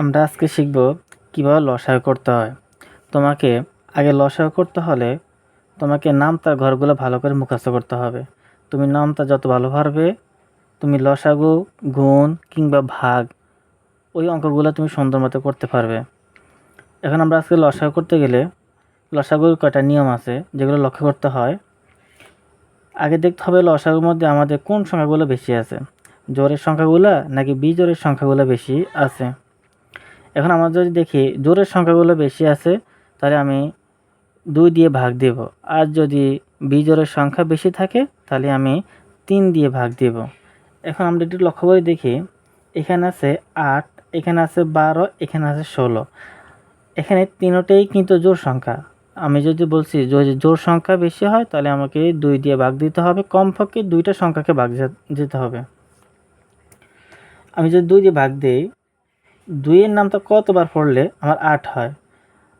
আমরা আজকে শিখব কীভাবে লসাগু করতে হয়। তোমাকে আগে লসাগু করতে হলে তোমাকে নামতার ঘরগুলো ভালো করে মুখস্থ করতে হবে। তুমি নামতা যত ভালো পারবে, তুমি লসাগু, গুণ কিংবা ভাগ ওই অঙ্কগুলো তুমি সুন্দর মতো করতে পারবে। এখন আমরা আজকে লসাগু করতে গেলে লসাগুর কয়টা নিয়ম আছে যেগুলো লক্ষ্য করতে হয়। আগে দেখতে হবে লসাগুর মধ্যে আমাদের কোন সংখ্যাগুলো বেশি আছে, জোরের সংখ্যাগুলো নাকি বিজোরের সংখ্যাগুলো বেশি আছে। এখন আমরা যদি দেখি জোরের সংখ্যাগুলো বেশি আছে, তাহলে আমি দুই দিয়ে ভাগ দেব। আর যদি বিজোড়ের সংখ্যা বেশি থাকে, তাহলে আমি তিন দিয়ে ভাগ দেব। এখন আমরা একটু লক্ষ্য করে দেখি, এখানে আছে আট, এখানে আছে বারো, এখানে আছে ষোলো। এখানে তিনোটাই কিন্তু জোর সংখ্যা। আমি যদি বলছি যদি জোর সংখ্যা বেশি হয়, তাহলে আমাকে দুই দিয়ে ভাগ দিতে হবে। কমপক্ষে দুইটা সংখ্যাকে ভাগ যেতে হবে। আমি যদি দুই দিয়ে ভাগ দিই দুইয়ের নামটা কতবার পড়লে আমার আট হয়?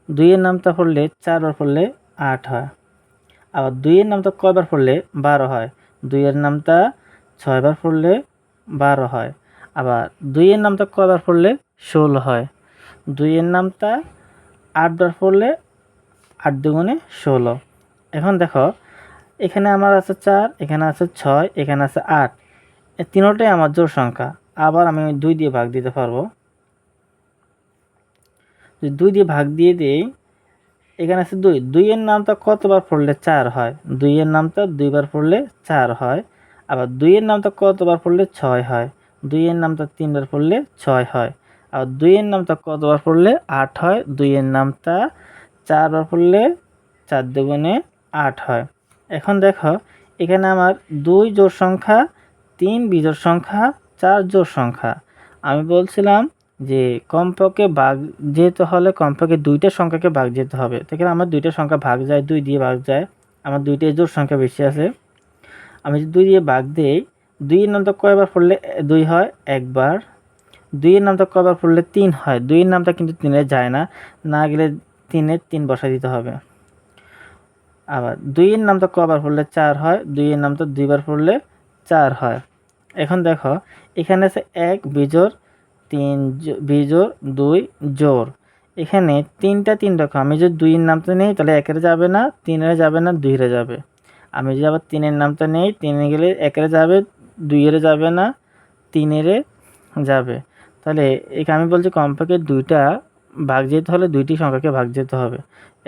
দুইয়ের নামটা পড়লে চারবার পড়লে আট হয়। আবার দুইয়ের নামটা কয়বার পড়লে বারো হয়? দুইয়ের নামটা ছয়বার পড়লে বারো হয়। আবার দুইয়ের নামটা কয়বার পড়লে ষোলো হয়? দুইয়ের নামটা আটবার পড়লে আট দুগুণে ষোলো। এখন দেখো, এখানে আমার আছে চার, এখানে আছে ছয়, এখানে আছে আট। তিনোটাই আমার জোর সংখ্যা। আবার আমি দুই দিয়ে ভাগ দিতে পারব। দুই দিয়ে ভাগ দিয়ে দিই, এখানে আছে দুই। দুইয়ের নামটা কতবার পড়লে চার হয়? দুইয়ের নামটা দুইবার পড়লে চার হয়। আবার দুইয়ের নামটা কতবার পড়লে ছয় হয়? দুইয়ের নামটা তিনবার পড়লে ছয় হয়। আর দুইয়ের নামটা কতবার পড়লে আট হয়? দুইয়ের নামটা চারবার পড়লে চার দুগুণে আট হয়। এখন দেখো, এখানে আমার দুই জোর সংখ্যা, তিন বিজোড় সংখ্যা, চার জোর সংখ্যা। আমি বলছিলাম যে কমপক্ষে ভাগ যেতে হলে কমপক্ষে দুইটা সংখ্যাকে ভাগ যেতে হবে। সেখানে আমার দুইটা সংখ্যা ভাগ যায়, দুই দিয়ে ভাগ যায়। আমার দুইটা জোর সংখ্যা বেশি আছে। আমি যদি দুই দিয়ে ভাগ দিই দুইয়ের নামটা কয়বার পড়লে দুই হয়? একবার। দুইয়ের নামটা কয়বার পড়লে তিন হয়? দুইয়ের নামটা কিন্তু তিনে যায় না। না গেলে তিনে তিন বসা দিতে হবে। আবার দুইয়ের নামটা কবার পড়লে চার হয়? দুইয়ের নামটা দুইবার পড়লে চার হয়। এখন দেখো, এখানে আছে এক বিজোর তিন বিজোর দুই জোর। এখানে তিনটা তিন রকম আমি যদি দুইয়ের নামটা নেই, তাহলে একের যাবে না, তিনের যাবে না, দুইয়ের যাবে। আমি যদি আবার তিনের নামটা নেই, তিনে গেলে একের যাবে, দুইয়ের যাবে না, তিনেরে যাবে। তাহলে এখানে আমি বলছি কমপক্ষে দুইটা ভাগ যেতে হলে দুইটি সংখ্যাকে ভাগ যেতে হবে।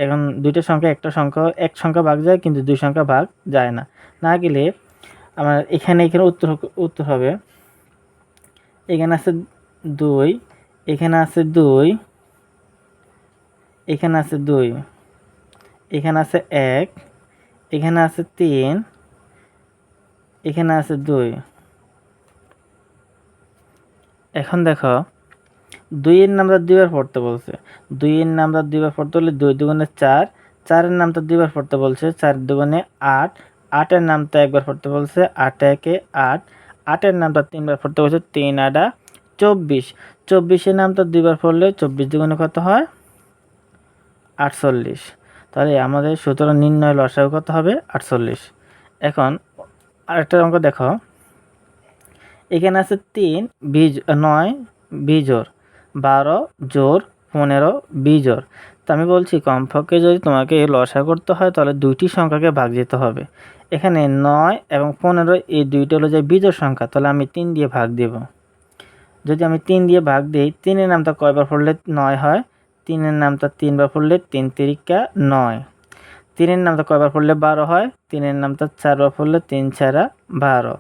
এখন দুইটা সংখ্যা, একটা সংখ্যা, এক সংখ্যা ভাগ যায়, কিন্তু দুই সংখ্যা ভাগ যায় না। না গেলে আমার এখানে এখানে উত্তর উত্তর হবে। এখানে আছে দুই, এখানে আছে দুই, এখানে আছে দুই, এখানে আছে এক, এখানে আছে তিন, এখানে আছে দুই। এখন দেখো, দুইয়ের নামটা দুইবার পড়তে বলছে। দুইয়ের নামটা দুইবার পড়তে বললে দুই দুগুণে চার, চারের নামটা দুইবার পড়তে বলছে, চার দুগুণে আট, আটের নামটা একবার পড়তে বলছে, আট একে আট, আটের নামটা তিনবার পড়তে বলছে, তিন আডা চব্বিশ। চব্বিশের নামটা দুইবার পড়লে চব্বিশ দুগুণে কত হয়? আটচল্লিশ। তাহলে আমাদের সুতরাং নির্ণয় লসাগু কত হবে? আটচল্লিশ। এখন আরেকটা অঙ্ক দেখো। এখানে আছে তিন, বিজ নয় বিজোর বারো জোর পনেরো বিজোর তো আমি বলছি, কমপক্ষে যদি তোমাকে লসা করতে হয়, তাহলে দুইটি সংখ্যাকে ভাগ যেতে হবে। এখানে নয় এবং পনেরো, এই দুইটা হলো যে বিজোর সংখ্যা, তাহলে আমি তিন দিয়ে ভাগ দেব। যদি আমি তিন দিয়ে ভাগ দিই, তিনের নামটা কয়বার পড়লে নয় হয়? তিনের নামটা তিনবার পড়লে তিন তিরিকা নয়। তিনের নামটা কয়বার পড়লে বারো হয়? তিনের নামটা চারবার পড়লে তিন ছাড়া বারো।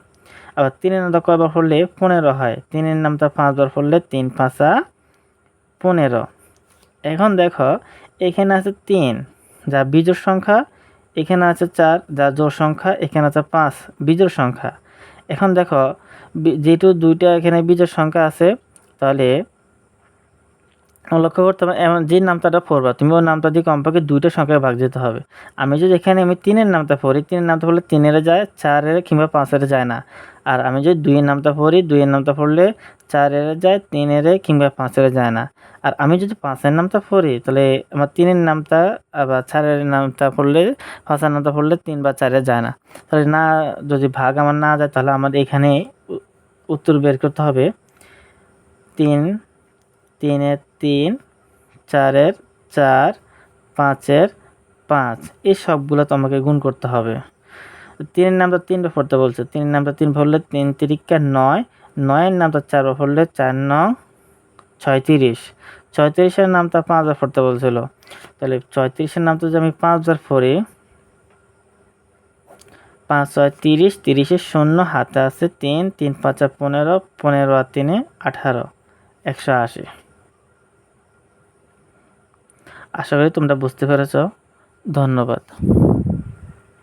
আবার তিনের নামটা কয়বার পড়লে পনেরো হয়? তিনের নামটা পাঁচবার পড়লে তিন পাঁচা পনেরো। এখন দেখো, এখানে আছে তিন, যা বিজোড় সংখ্যা, এখানে আছে চার, যা জোর সংখ্যা, এখানে আছে পাঁচ বিজোড় সংখ্যা। এখন দেখো যেহেতু দুইটা এখানে বীজের সংখ্যা আছে তাহলে লক্ষ্য করতে হবে, এমন যে নামটাটা পড়বা, তুমি ওই নামটা দিয়ে কমপক্ষে দুইটা সংখ্যায় ভাগ যেতে হবে। আমি যদি এখানে আমি তিনের নামটা পড়ি, তিনের নামটা পড়লে তিনের যায়, চারের কিংবা পাঁচের যায় না। আর আমি যদি দুইয়ের নামটা পড়ি, দুইয়ের নামটা পড়লে চারের যায়, তিনের কিংবা পাঁচের যায় না। আর আমি যদি পাঁচের নামটা পড়ি, তাহলে আমার তিনের নামটা আবার চারের নামটা পড়লে, পাঁচের নামটা পড়লে তিন বা চারে যায় না। তাহলে না, যদি ভাগ আমার না যায়, তাহলে আমাদের এখানে উত্তর বের করতে হবে। তিন তিনের তিন, চারের চার, পাঁচের পাঁচ। এই সবগুলো তোমাকে গুণ করতে হবে। তিনের নামটা তিনবার পড়তে বলছে। তিনের নামটা তিন পড়লে তিন তিরিকা নয়। নয়ের নামটা চারবার পড়লে চার নং ছয়ত্রিশ। ছয়ত্রিশের নামটা পাঁচবার পড়তে বলছিল। তাহলে ছয়ত্রিশের নামটা যদি আমি পাঁচবার পড়ি, পাঁচ ছয় তিরিশ তিরিশের শূন্য, হাতে আছে তিন তিন পাঁচা পনেরো পনেরো আর তিনে আঠারো। একশো আশি। আশা করি তোমরা বুঝতে পেরেছ। ধন্যবাদ।